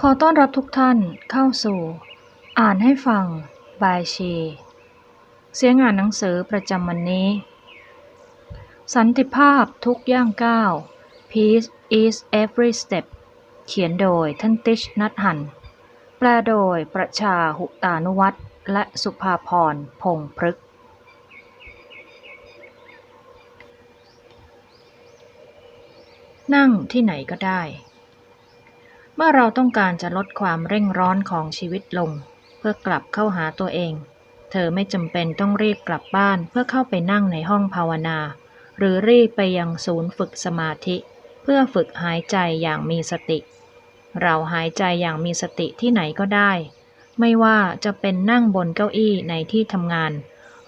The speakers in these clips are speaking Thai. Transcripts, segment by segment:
ขอต้อนรับทุกท่านเข้าสู่ อ่านให้ฟัง บายชี เสียงอ่านหนังสือประจำวันนี้ สันติภาพทุกย่างก้าว Peace is every step เขียนโดยท่านติชนัทหัน แปลโดยประชาหุตานุวัตรและสุภาพรพงษ์พฤกษ์นั่งที่ไหนก็ได้ มื่อเราต้องการจะลดความเร่งร้อนของชีวิตลง เพื่อกลับเข้าหาตัวเอง เธอไม่จำเป็นต้องรีบกลับบ้านเพื่อเข้าไปนั่งในห้องภาวนา หรือรีบไปยังศูนย์ฝึกสมาธิ เพื่อฝึกหายใจอย่างมีสติ เราหายใจอย่างมีสติที่ไหนก็ได้ ไม่ว่าจะเป็นนั่งบนเก้าอี้ในที่ทำงาน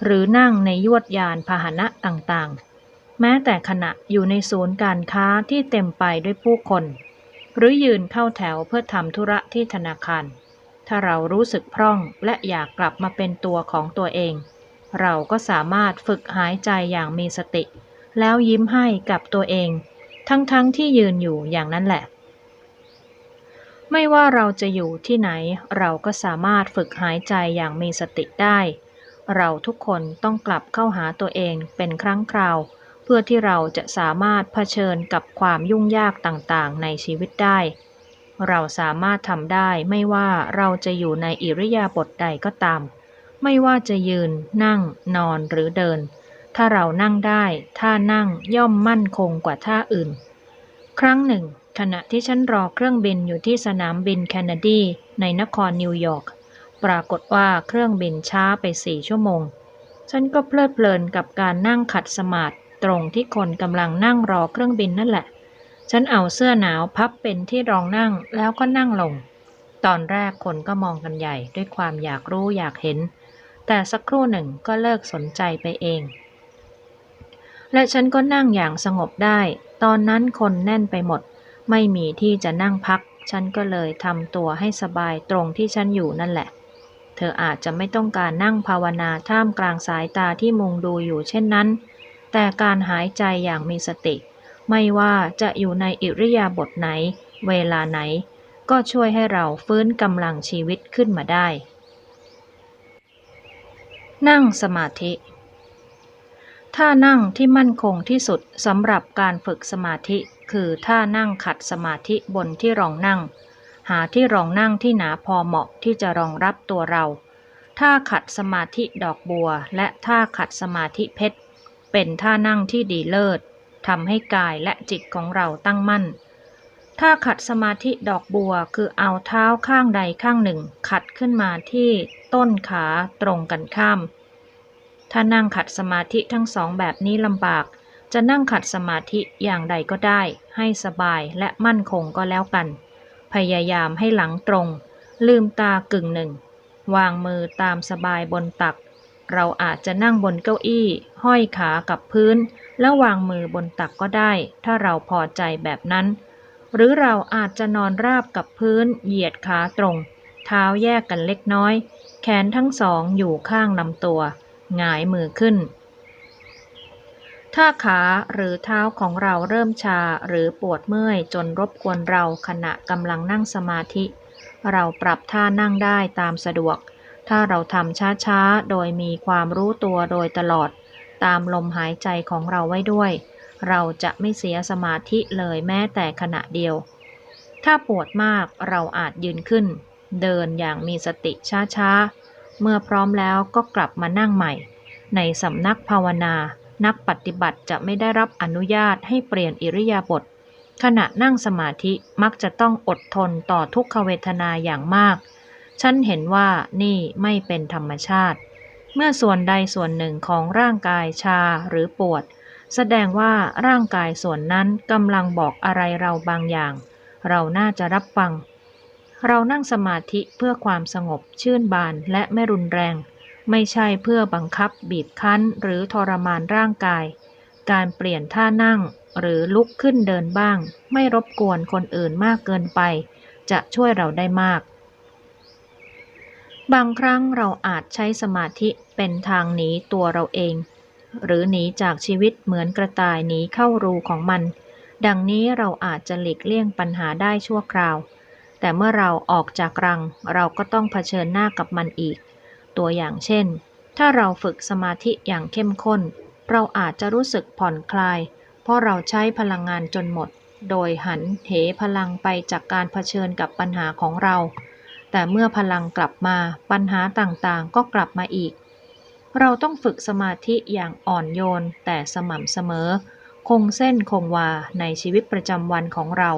หรือนั่งในยวดยานพาหนะต่างๆ แม้แต่ขณะอยู่ในศูนย์การค้าที่เต็มไปด้วยผู้คน หรือยืนเข้าแถวเพื่อทำธุระที่ธนาคาร ถ้าเรารู้สึกพร่องและอยากกลับมาเป็นตัวของตัวเอง เราก็สามารถฝึกหายใจอย่างมีสติ แล้วยิ้มให้กับตัวเอง ทั้งๆทที่ยืนอยู่อย่างนั้นแหละ ไม่ว่าเราจะอยู่ที่ไหน เราก็สามารถฝึกหายใจอย่างมีสติได้ เราทุกคนต้องกลับเข้าหาตัวเองเป็นครั้งคราว เพื่อที่เราจะสามารถเผชิญกับความยุ่งยากต่างๆ ในชีวิตได้ เราสามารถทำได้ไม่ว่าเราจะอยู่ในอิริยาบถใดก็ตาม ไม่ว่าจะยืน นั่ง นอนหรือเดิน ถ้าเรานั่งได้ท่านั่งย่อมมั่นคงกว่าท่าอื่น ครั้งหนึ่ง ขณะที่ฉันรอเครื่องบินอยู่ที่สนามบินแคนเนดีในนครนิวยอร์กปรากฏว่าเครื่องบินช้าไปสี่ชั่วโมง ฉันก็เพลิดเพลินกับการนั่งขัดสมาธิ ตรงที่คนกำลังนั่งรอเครื่องบินนั่นแหละ ฉันเอาเสื้อหนาวพับเป็นที่รองนั่งแล้วก็นั่งลง ตอนแรกคนก็มองกันใหญ่ด้วยความอยากรู้อยากเห็น แต่สักครู่หนึ่งก็เลิกสนใจไปเอง และฉันก็นั่งอย่างสงบได้ ตอนนั้นคนแน่นไปหมด ไม่มีที่จะนั่งพัก ฉันก็เลยทำตัวให้สบายตรงที่ฉันอยู่นั่นแหละเธออาจจะไม่ต้องการนั่งภาวนาท่ามกลางสายตาที่มุงดูอยู่เช่นนั้น แต่การหายใจอย่างมีสติ ไม่ว่าจะอยู่ในอิริยาบถไหน เวลาไหน ก็ช่วยให้เราฟื้นกำลังชีวิตขึ้นมาได้ นั่งสมาธิท่านั่งที่มั่นคงที่สุดสำหรับการฝึกสมาธิ คือท่านั่งขัดสมาธิบนที่รองนั่ง หาที่รองนั่งที่หนาพอเหมาะที่จะรองรับตัวเราท่าขัดสมาธิดอกบัว และท่าขัดสมาธิเพชร เป็นท่านั่งที่ดีเลิศทำให้กายและจิตของเราตั้งมั่นท่าขัดสมาธิดอกบัวคือเอาเท้าข้างใดข้างหนึ่ง ขัดขึ้นมาที่ต้นขาตรงกันข้าม ถ้านั่งขัดสมาธิทั้งสองแบบนี้ลำบาก จะนั่งขัดสมาธิอย่างใดก็ได้ ให้สบายและมั่นคงก็แล้วกัน พยายามให้หลังตรง ลืมตากึ่งหนึ่ง วางมือตามสบายบนตัก เราอาจจะนั่งบนเก้าอี้ ห้อยขากับพื้น แล้ววางมือบนตักก็ได้ ถ้าเราพอใจแบบนั้น หรือเราอาจจะนอนราบกับพื้น เหยียดขาตรง เท้าแยกกันเล็กน้อย แขนทั้งสองอยู่ข้างลำตัว หงายมือขึ้น ถ้าขาหรือเท้าของเราเริ่มชาหรือปวดเมื่อยจนรบกวนเราขณะกำลังนั่งสมาธิ เราปรับท่านั่งได้ตามสะดวก ถ้าเราทำช้าๆ โดยมีความรู้ตัวโดยตลอด ตามลมหายใจของเราไว้ด้วย เราจะไม่เสียสมาธิเลยแม้แต่ขณะเดียว ถ้าปวดมากเราอาจยืนขึ้น เดินอย่างมีสติช้าๆ เมื่อพร้อมแล้วก็กลับมานั่งใหม่ ในสำนักภาวนา นักปฏิบัติจะไม่ได้รับอนุญาตให้เปลี่ยนอิริยาบถขณะนั่งสมาธิมักจะต้องอดทนต่อทุกขเวทนาอย่างมาก ฉันเห็นว่านี่ไม่เป็นธรรมชาติ เมื่อส่วนใดส่วนหนึ่งของร่างกายชาหรือปวด แสดงว่าร่างกายส่วนนั้นกำลังบอกอะไรเราบางอย่าง เราน่าจะรับฟัง เรานั่งสมาธิเพื่อความสงบชื่นบานและไม่รุนแรง ไม่ใช่เพื่อบังคับบีบคั้นหรือทรมานร่างกาย การเปลี่ยนท่านั่งหรือลุกขึ้นเดินบ้าง ไม่รบกวนคนอื่นมากเกินไป จะช่วยเราได้มาก บางครั้งเราอาจใช้สมาธิเป็นทางหนีตัวเราเอง หรือหนีจากชีวิตเหมือนกระต่ายหนีเข้ารูของมัน ดังนี้เราอาจจะหลีกเลี่ยงปัญหาได้ชั่วคราว แต่เมื่อเราออกจากรัง เราก็ต้องเผชิญหน้ากับมันอีก ตัวอย่างเช่น ถ้าเราฝึกสมาธิอย่างเข้มข้น เราอาจจะรู้สึกผ่อนคลาย เพราะเราใช้พลังงานจนหมด โดยหันเหพลังไปจากการเผชิญกับปัญหาของเรา แต่เมื่อพลังกลับมาปัญหาต่างๆ ก็กลับมาอีก เราต้องฝึกสมาธิอย่างอ่อนโยน แต่สม่ำเสมอ คงเส้นคงวาในชีวิตประจำวันของเรา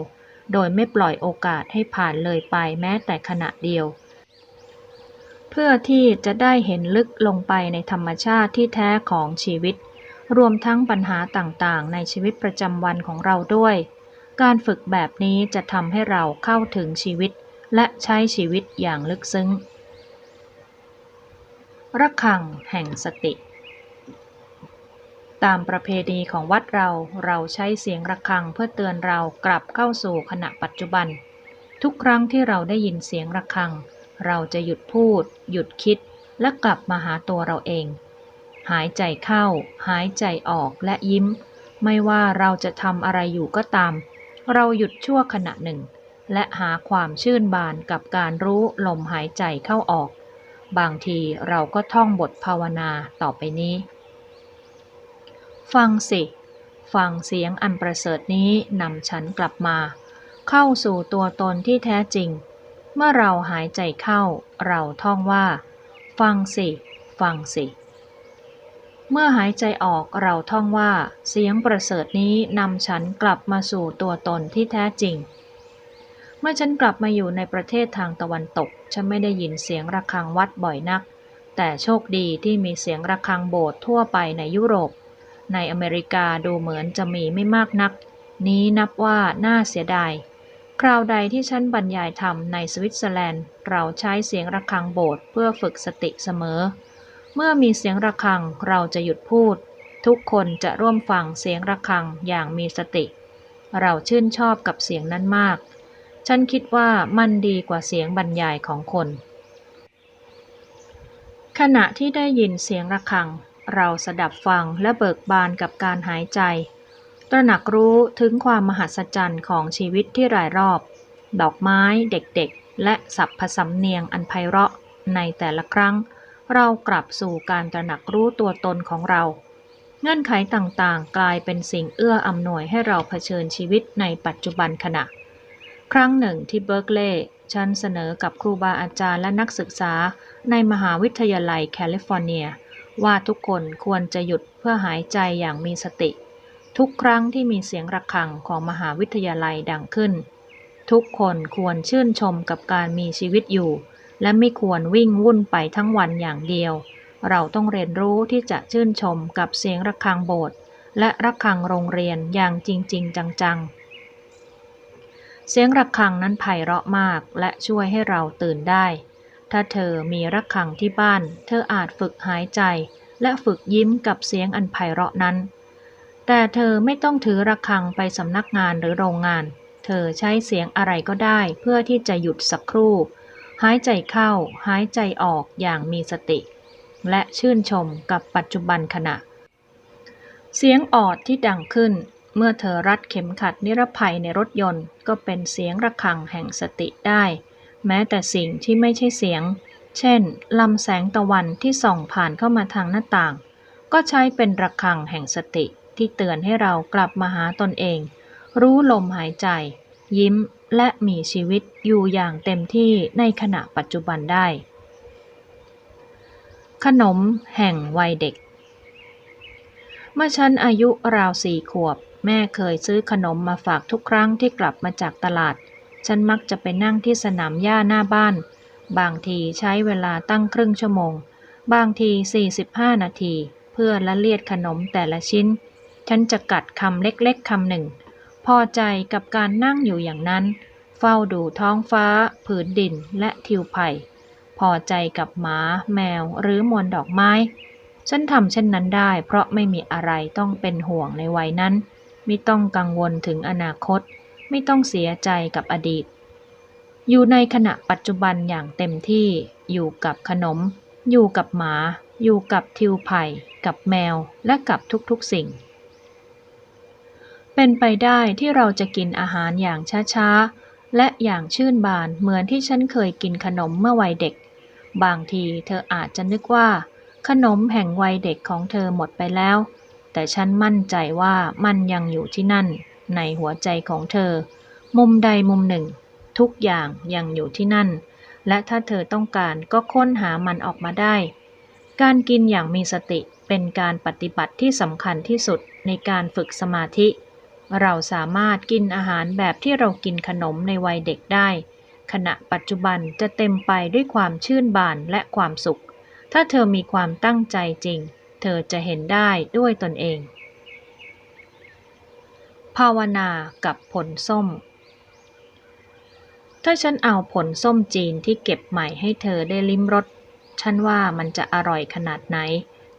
โดยไม่ปล่อยโอกาสให้ผ่านเลยไปแม้แต่ขณะเดียว เพื่อที่จะได้เห็นลึกลงไปในธรรมชาติที่แท้ของชีวิต รวมทั้งปัญหาต่างๆ ในชีวิตประจำวันของเราด้วย การฝึกแบบนี้จะทำให้เราเข้าถึงชีวิต และใช้ชีวิตอย่างลึกซึ้ง ระฆังแห่งสติ ตามประเพณีของวัดเราเราใช้เสียงระฆังเพื่อเตือนเรากลับเข้าสู่ขณะปัจจุบัน ทุกครั้งที่เราได้ยินเสียงระฆัง เราจะหยุดพูด หยุดคิด และกลับมาหาตัวเราเอง หายใจเข้า หายใจออกและยิ้ม ไม่ว่าเราจะทำอะไรอยู่ก็ตาม เราหยุดชั่วขณะหนึ่ง และหาความชื่นบานกับการรู้ลมหายใจเข้าออก บางทีเราก็ท่องบทภาวนาต่อไปนี้ ฟังสิ ฟังเสียงอันประเสริฐนี้นำฉันกลับมา เข้าสู่ตัวตนที่แท้จริง เมื่อเราหายใจเข้า เราท่องว่า ฟังสิ ฟังสิเมื่อหายใจออกเราท่องว่า เสียงประเสริฐนี้นำฉันกลับมาสู่ตัวตนที่แท้จริง มื่อฉันกลับมาอยู่ในประเทศทางตะวันตก ฉันไม่ได้ยินเสียงระฆังวัดบ่อยนัก แต่โชคดีที่มีเสียงระฆังโบสถ์ทั่วไปในยุโรป ในอเมริกาดูเหมือนจะมีไม่มากนัก นี้นับว่าน่าเสียดาย คราวใดที่ฉันบรรยายธรรมในสวิตเซอร์แลนด์ เราใช้เสียงระฆังโบสถ์เพื่อฝึกสติเสมอ เมื่อมีเสียงระฆังเราจะหยุดพูด ทุกคนจะร่วมฟังเสียงระฆังอย่างมีสติ เราชื่นชอบกับเสียงนั้นมาก ฉันคิดว่ามันดีกว่าเสียงบรรยายของคน ขณะที่ได้ยินเสียงระฆัง เราสดับฟังและเบิกบานกับการหายใจ ตระหนักรู้ถึงความมหัศจรรย์ของชีวิตที่รายรอบ ดอกไม้เด็กๆ และสับผสำเนียงอันไพเราะในแต่ละครั้ง เรากลับสู่การตระหนักรู้ตัวตนของเราเงื่อนไขต่างๆ กลายเป็นสิ่งเอื้ออำนวยให้เราเผชิญชีวิตในปัจจุบันขณะ ครั้งหนึ่งที่เบิร์กเลย์ฉันเสนอกับครูบาอาจารย์และนักศึกษาในมหาวิทยาลัยแคลิฟอร์เนีย ว่าทุกคนควรจะหยุดเพื่อหายใจอย่างมีสติ ทุกครั้งที่มีเสียงระฆังของมหาวิทยาลัยดังขึ้น ทุกคนควรชื่นชมกับการมีชีวิตอยู่ และไม่ควรวิ่งวุ่นไปทั้งวันอย่างเดียว เราต้องเรียนรู้ที่จะชื่นชมกับเสียงระฆังโบสถ์และระฆังโรงเรียนอย่างจริง ๆ จังๆ เสียงระฆังนั้นไพเราะมากและช่วยให้เราตื่นได้ ถ้าเธอมีระฆังที่บ้าน เธออาจฝึกหายใจ และฝึกยิ้มกับเสียงอันไพเราะนั้น แต่เธอไม่ต้องถือระฆังไปสำนักงานหรือโรงงาน เธอใช้เสียงอะไรก็ได้เพื่อที่จะหยุดสักครู่ หายใจเข้า หายใจออกอย่างมีสติ และชื่นชมกับปัจจุบันขณะ เสียงออดที่ดังขึ้น เมื่อเธอรัดเข็มขัดนิรภัยในรถยนต์ ก็เป็นเสียงระฆังแห่งสติได้ แม้แต่สิ่งที่ไม่ใช่เสียง เช่นลำแสงตะวันที่ส่องผ่านเข้ามาทางหน้าต่าง ก็ใช้เป็นระฆังแห่งสติที่เตือนให้เรากลับมาหาตนเอง รู้ลมหายใจ ยิ้มและมีชีวิตอยู่อย่างเต็มที่ในขณะปัจจุบันได้ ขนมแห่งวัยเด็ก เมื่อฉันอายุราวสี่ขวบ แม่เคยซื้อขนมมาฝากทุกครั้งที่กลับมาจากตลาด ฉันมักจะไปนั่งที่สนามหญ้าหน้าบ้าน บางทีใช้เวลาตั้งครึ่งชั่วโมง บางที 45 นาที เพื่อละเลียดขนมแต่ละชิ้น ฉันจะกัดคำเล็กๆคำหนึ่ง พอใจกับการนั่งอยู่อย่างนั้น เฝ้าดูท้องฟ้า ผืนดินและทิวไผ่พอใจกับหมา แมวหรือมวลดอกไม้ ฉันทำเช่นนั้นได้ เพราะไม่มีอะไรต้องเป็นห่วงในวัยนั้น ไม่ต้องกังวลถึงอนาคต ไม่ต้องเสียใจกับอดีต อยู่ในขณะปัจจุบันอย่างเต็มที่ อยู่กับขนม อยู่กับหมา อยู่กับทิวไผ่กับแมว และกับทุกๆสิ่ง เป็นไปได้ที่เราจะกินอาหารอย่างช้าๆ และอย่างชื่นบานเหมือนที่ฉันเคยกินขนมเมื่อวัยเด็ก บางทีเธออาจจะนึกว่า ขนมแห่งวัยเด็กของเธอหมดไปแล้ว แต่ฉันมั่นใจว่ามันยังอยู่ที่นั่น ในหัวใจของเธอ มุมใดมุมหนึ่ง ทุกอย่างยังอยู่ที่นั่น และถ้าเธอต้องการก็ค้นหามันออกมาได้ การกินอย่างมีสติเป็นการปฏิบัติที่สำคัญที่สุดในการฝึกสมาธิ เราสามารถกินอาหารแบบที่เรากินขนมในวัยเด็กได้ ขณะปัจจุบันจะเต็มไปด้วยความชื่นบานและความสุข ถ้าเธอมีความตั้งใจจริง อจะเห็นได้ด้วยตนเอง ภาวนากับผลส้ม ถ้าฉันเอาผลส้มจีนที่เก็บใหม่ให้เธอได้ลิ้มรส ฉันว่ามันจะอร่อยขนาดไหน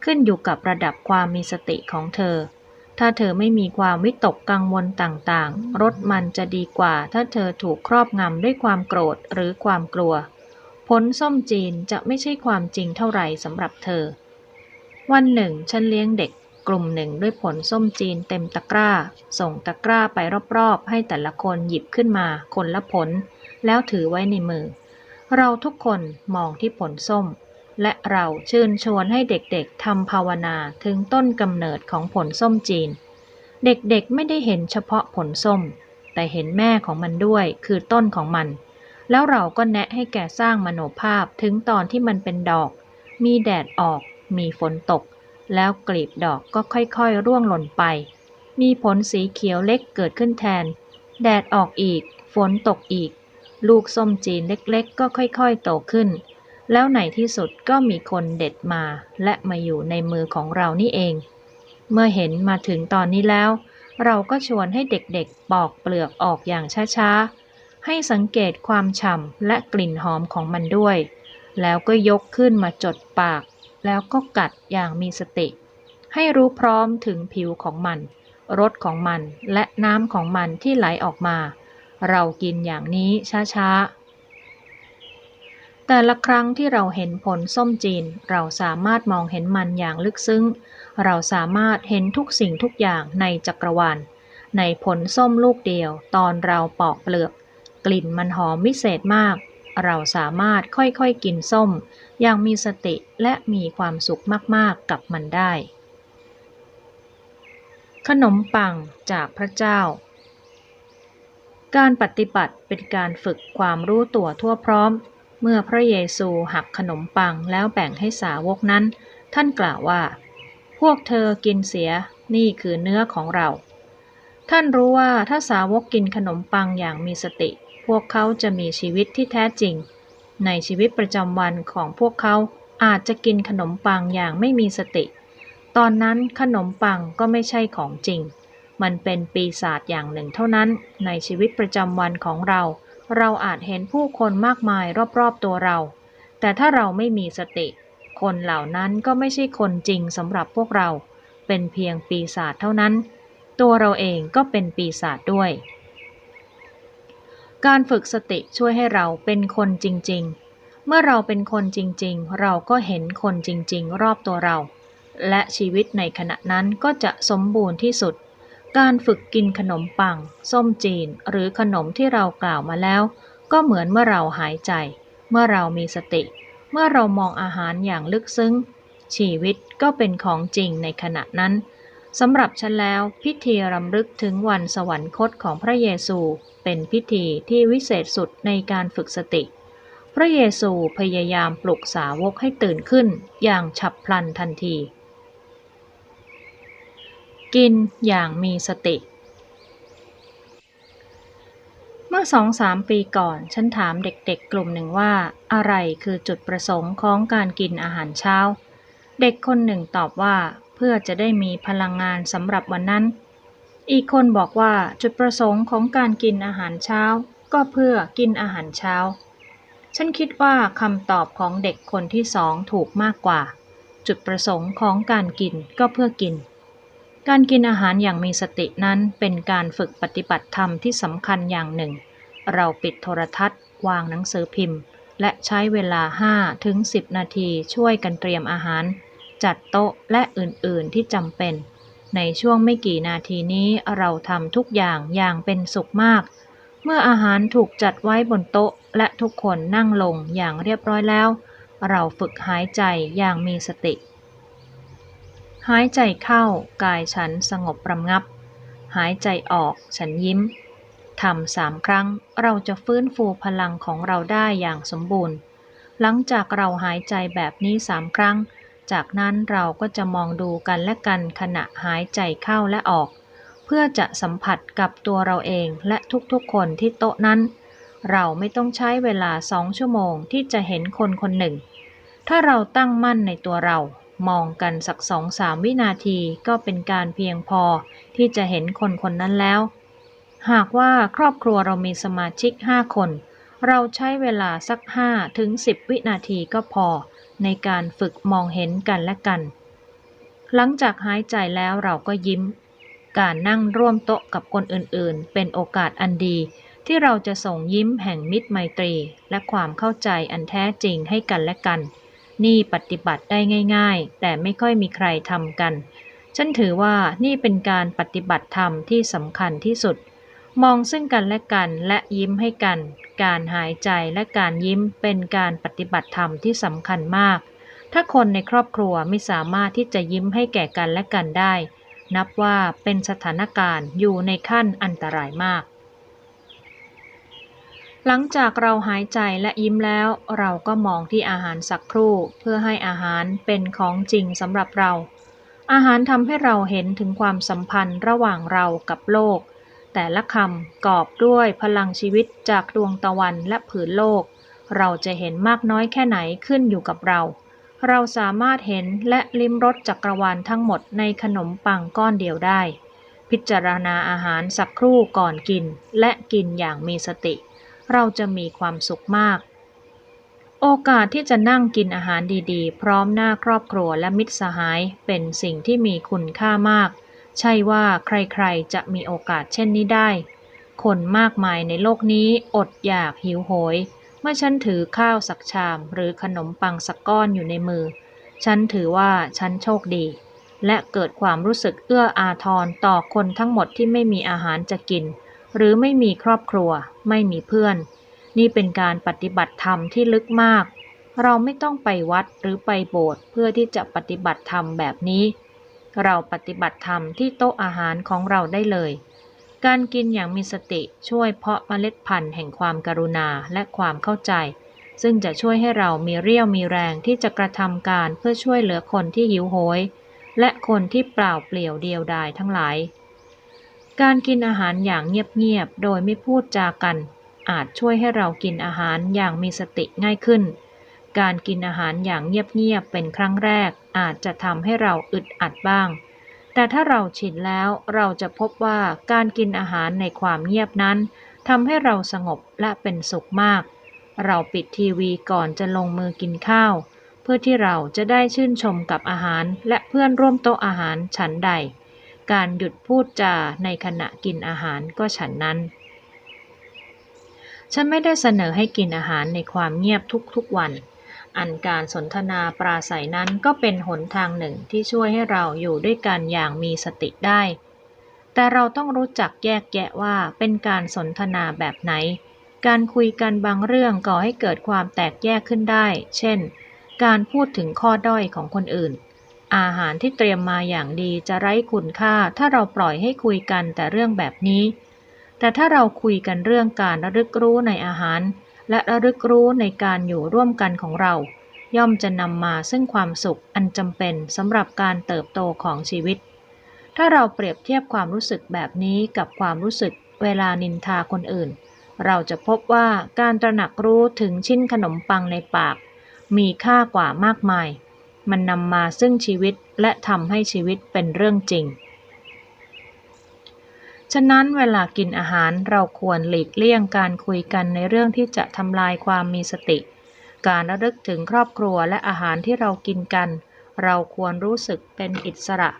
ขึ้นอยู่กับระดับความมีสติของเธอ ถ้าเธอไม่มีความวิตกกังวลต่างๆ รสมันจะดีกว่าถ้าเธอถูกครอบงำด้วยความโกรธหรือความกลัวผลส้มจีนจะไม่ใช่ความจริงเท่าไหร่สำหรับเธอ วันหนึ่งฉันเลี้ยงเด็กกลุ่มหนึ่งด้วยผลส้มจีนเต็มตะกร้า ส่งตะกร้าไปรอบๆ ให้แต่ละคนหยิบขึ้นมาคนละผล แล้วถือไว้ในมือ เราทุกคนมองที่ผลส้ม และเราเชิญชวนให้เด็กๆทำภาวนาถึงต้นกำเนิดของผลส้มจีน เด็กๆไม่ได้เห็นเฉพาะผลส้ม แต่เห็นแม่ของมันด้วยคือต้นของมัน แล้วเราก็แนะให้แกสร้างมโนภาพถึงตอนที่มันเป็นดอก มีแดดออก มีฝนตก แล้วกลีบดอกก็ค่อยๆ ร่วงหล่นไป มีผลสีเขียวเล็กเกิดขึ้นแทน แดดออกอีก ฝนตกอีก ลูกส้มจีนเล็กๆ ก็ค่อยๆ โตขึ้น แล้วในที่สุดก็มีคนเด็ดมา และมาอยู่ในมือของเรานี่เอง เมื่อเห็นมาถึงตอนนี้แล้ว เราก็ชวนให้เด็กๆ ปอกเปลือกออกอย่างช้าๆ ให้สังเกตความฉ่ำและกลิ่นหอมของมันด้วยแล้วก็ยกขึ้นมาจดปาก แล้วก็กัดอย่างมีสติ ให้รู้พร้อมถึงผิวของมัน รสของมันและน้ำของมันที่ไหลออกมา เรากินอย่างนี้ช้าๆ แต่ละครั้งที่เราเห็นผลส้มจีน เราสามารถมองเห็นมันอย่างลึกซึ้ง เราสามารถเห็นทุกสิ่งทุกอย่างในจักรวาล ในผลส้มลูกเดียว ตอนเราปอกเปลือก กลิ่นมันหอมวิเศษมาก เราสามารถค่อยๆกินส้ม อย่างมีสติและมีความสุขมากๆกับมันได้ ขนมปังจากพระเจ้า การปฏิบัติเป็นการฝึกความรู้ตัวทั่วพร้อม เมื่อพระเยซูหักขนมปังแล้วแบ่งให้สาวกนั้น ท่านกล่าวว่า พวกเธอกินเสียนี่คือเนื้อของเรา ท่านรู้ว่าถ้าสาวกกินขนมปังอย่างมีสติ วกเขาจะมีชีวิตที่แท้จริง ในชีวิตประจำวันของพวกเขาอาจจะกินขนมปังอย่างไม่มีสติ ตอนนั้นขนมปังก็ไม่ใช่ของจริง มันเป็นปีศาจอย่างหนึ่งเท่านั้นในชีวิตประจำวันของเรา เราอาจเห็นผู้คนมากมายรอบๆตัวเรา แต่ถ้าเราไม่มีสติ คนเหล่านั้นก็ไม่ใช่คนจริงสำหรับพวกเรา เป็นเพียงปีศาจเท่านั้น ตัวเราเองก็เป็นปีศาจด้วย การฝึกสติช่วยให้เราเป็นคนจริง ๆ เมื่อเราเป็นคนจริง ๆ เราก็เห็นคนจริง ๆ รอบตัวเรา และชีวิตในขณะนั้นก็จะสมบูรณ์ที่สุด การฝึกกินขนมปัง ส้มจีน หรือขนมที่เรากล่าวมาแล้ว ก็เหมือนเมื่อเราหายใจ เมื่อเรามีสติ เมื่อเรามองอาหารอย่างลึกซึ้ง ชีวิตก็เป็นของจริงในขณะนั้น สำหรับฉันแล้วพิธีรำลึกถึงวันสวรรคตของพระเยซู เป็นพิธีที่วิเศษสุดในการฝึกสติ พระเยซูพยายามปลุกสาวกให้ตื่นขึ้นอย่างฉับพลันทันที กินอย่างมีสติ เมื่อสองสามปีก่อนฉันถามเด็กๆกลุ่มหนึ่งว่า อะไรคือจุดประสงค์ของการกินอาหารเช้า เด็กคนหนึ่งตอบว่า เพื่อจะได้มีพลังงานสำหรับวันนั้น อีกคนบอกว่าจุดประสงค์ของการกินอาหารเช้า ก็เพื่อกินอาหารเช้า ฉันคิดว่าคำตอบของเด็กคนที่สองถูกมากกว่า จุดประสงค์ของการกินก็เพื่อกิน การกินอาหารอย่างมีสตินั้นเป็นการฝึกปฏิบัติธรรมที่สำคัญอย่างหนึ่ง เราปิดโทรทัศน์ วางหนังสือพิมพ์ และใช้เวลา5ถึง10 นาทีช่วยกันเตรียมอาหาร จัดโต๊ะและอื่นๆที่จำเป็น ในช่วงไม่กี่นาทีนี้เราทำทุกอย่างอย่างเป็นสุขมาก เมื่ออาหารถูกจัดไว้บนโต๊ะและทุกคนนั่งลงอย่างเรียบร้อยแล้ว เราฝึกหายใจอย่างมีสติ หายใจเข้ากายฉันสงบประงับ หายใจออกฉันยิ้มทำสามครั้งเราจะฟื้นฟูพลังของเราได้อย่างสมบูรณ์ หลังจากเราหายใจแบบนี้สามครั้ง จากนั้นเราก็จะมองดูกันและกันขณะหายใจเข้าและออก เพื่อจะสัมผัสกับตัวเราเองและทุกๆคนที่โต๊ะนั้น เราไม่ต้องใช้เวลาสองชั่วโมงที่จะเห็นคนคนหนึ่ง ถ้าเราตั้งมั่นในตัวเรา มองกันสักสองสามวินาทีก็เป็นการเพียงพอที่จะเห็นคนคนนั้นแล้ว หากว่าครอบครัวเรามีสมาชิก5คน เราใช้เวลาสัก5ถึง10วินาทีก็พอ ในการฝึกมองเห็นกันและกัน หลังจากหายใจแล้วเราก็ยิ้ม การนั่งร่วมโต๊ะกับคนอื่นๆ เป็นโอกาสอันดี ที่เราจะส่งยิ้มแห่งมิตรไมตรี และความเข้าใจอันแท้จริงให้กันและกัน นี่ปฏิบัติได้ง่าย ๆ แต่ไม่ค่อยมีใครทำกัน ฉันถือว่านี่เป็นการปฏิบัติธรรมที่สำคัญที่สุด มองซึ่งกันและกันและยิ้มให้กัน การหายใจและการยิ้มเป็นการปฏิบัติธรรมที่สำคัญมาก ถ้าคนในครอบครัวไม่สามารถที่จะยิ้มให้แก่กันและกันได้ นับว่าเป็นสถานการณ์อยู่ในขั้นอันตรายมาก หลังจากเราหายใจและยิ้มแล้ว เราก็มองที่อาหารสักครู่ เพื่อให้อาหารเป็นของจริงสำหรับเรา อาหารทำให้เราเห็นถึงความสัมพันธ์ระหว่างเรากับโลก แต่ละคำกอบด้วยพลังชีวิตจากดวงตะวันและผืนโลก เราจะเห็นมากน้อยแค่ไหนขึ้นอยู่กับเรา เราสามารถเห็นและลิ้มรสจักรวาลทั้งหมดในขนมปังก้อนเดียวได้ พิจารณาอาหารสักครู่ก่อนกิน และกินอย่างมีสติ เราจะมีความสุขมาก โอกาสที่จะนั่งกินอาหารดีๆ พร้อมหน้าครอบครัวและมิตรสหายเป็นสิ่งที่มีคุณค่ามาก ใช่ว่าใครๆจะมีโอกาสเช่นนี้ได้ คนมากมายในโลกนี้อดอยากหิวโหย เมื่อฉันถือข้าวสักชาม หรือขนมปังสักก้อนอยู่ในมือ ฉันถือว่าฉันโชคดี และเกิดความรู้สึกเอื้ออาทรต่อคนทั้งหมดที่ไม่มีอาหารจะกิน หรือไม่มีครอบครัว ไม่มีเพื่อน นี่เป็นการปฏิบัติธรรมที่ลึกมาก เราไม่ต้องไปวัดหรือไปโบสถ์เพื่อที่จะปฏิบัติธรรมแบบนี้ เราปฏิบัติธรรมที่โต๊ะอาหารของเราได้เลย การกินอย่างมีสติช่วยเพาะเมล็ดพันธุ์แห่งความกรุณาและความเข้าใจ ซึ่งจะช่วยให้เรามีเรี่ยวมีแรงที่จะกระทำการเพื่อช่วยเหลือคนที่หิวโหย และคนที่เปล่าเปลี่ยวเดียวดายทั้งหลาย การกินอาหารอย่างเงียบๆโดยไม่พูดจากัน อาจช่วยให้เรากินอาหารอย่างมีสติง่ายขึ้น การกินอาหารอย่างเงียบๆเป็นครั้งแรกอาจจะทำให้เราอึดอัดบ้าง แต่ถ้าเราชินแล้วเราจะพบว่าการกินอาหารในความเงียบนั้นทำให้เราสงบและเป็นสุขมาก เราปิดทีวีก่อนจะลงมือกินข้าว เพื่อที่เราจะได้ชื่นชมกับอาหารและเพื่อนร่วมโต๊ะอาหารฉันใด การหยุดพูดจาในขณะกินอาหารก็ฉันนั้นฉันไม่ได้เสนอให้กินอาหารในความเงียบทุกๆวัน อันการสนทนาปราศัยนั้นก็เป็นหนทางหนึ่งที่ช่วยให้เราอยู่ด้วยกันอย่างมีสติได้ แต่เราต้องรู้จักแยกแยะว่าเป็นการสนทนาแบบไหน การคุยกันบางเรื่องก่อให้เกิดความแตกแยกขึ้นได้ เช่น การพูดถึงข้อด้อยของคนอื่น อาหารที่เตรียมมาอย่างดีจะไร้คุณค่า ถ้าเราปล่อยให้คุยกันแต่เรื่องแบบนี้ แต่ถ้าเราคุยกันเรื่องการระลึกรู้ในอาหาร และระลึกรู้ในการอยู่ร่วมกันของเรา ย่อมจะนำมาซึ่งความสุขอันจำเป็นสำหรับการเติบโตของชีวิต ถ้าเราเปรียบเทียบความรู้สึกแบบนี้กับความรู้สึกเวลานินทาคนอื่น เราจะพบว่าการตระหนักรู้ถึงชิ้นขนมปังในปาก มีค่ากว่ามากมาย มันนำมาซึ่งชีวิตและทำให้ชีวิตเป็นเรื่องจริง ฉะนั้นเวลากินอาหารเราควรหลีกเลี่ยงการคุยกันในเรื่องที่จะทำลายความมีสติ การระลึกถึงครอบครัวและอาหารที่เรากินกัน เราควรรู้สึกเป็นอิสระ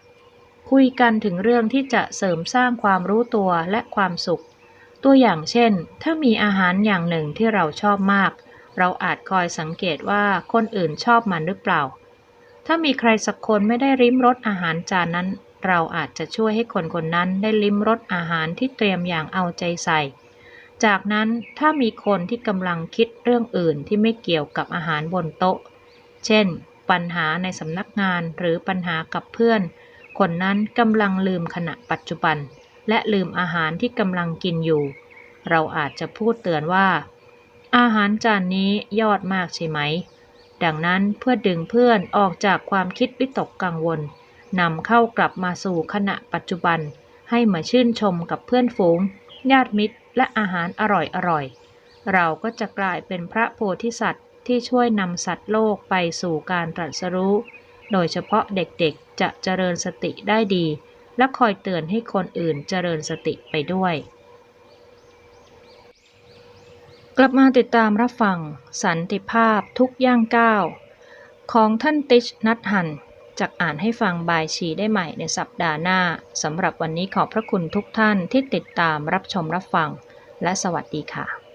คุยกันถึงเรื่องที่จะเสริมสร้างความรู้ตัวและความสุข ตัวอย่างเช่น ถ้ามีอาหารอย่างหนึ่งที่เราชอบมาก เราอาจคอยสังเกตว่าคนอื่นชอบมันหรือเปล่า ถ้ามีใครสักคนไม่ได้ริมรสอาหารจานนั้น เราอาจจะช่วยให้คนคนนั้นได้ลิ้มรสอาหารที่เตรียมอย่างเอาใจใส่ จากนั้นถ้ามีคนที่กำลังคิดเรื่องอื่นที่ไม่เกี่ยวกับอาหารบนโต๊ะ เช่น ปัญหาในสำนักงานหรือปัญหากับเพื่อน คนนั้นกำลังลืมขณะปัจจุบัน และลืมอาหารที่กำลังกินอยู่ เราอาจจะพูดเตือนว่า อาหารจานนี้ยอดมากใช่ไหม ดังนั้นเพื่อดึงเพื่อนออกจากความคิดวิตกกังวล นำเข้ากลับมาสู่ขณะปัจจุบัน ให้มาชื่นชมกับเพื่อนฝูง ญาติมิตร และอาหารอร่อยๆ เราก็จะกลายเป็นพระโพธิสัตว์ที่ช่วยนำสัตว์โลกไปสู่การตรัสรู้ โดยเฉพาะเด็กๆ จะเจริญสติได้ดี และคอยเตือนให้คนอื่นเจริญสติไปด้วย กลับมาติดตามรับฟัง สันติภาพทุกย่างก้าว ของท่านติชนัทหัน จากอ่านให้ฟังบายชีได้ใหม่ในสัปดาห์หน้าสำหรับวันนี้ขอบพระคุณทุกท่านที่ติดตามรับชมรับฟัง และสวัสดีค่ะ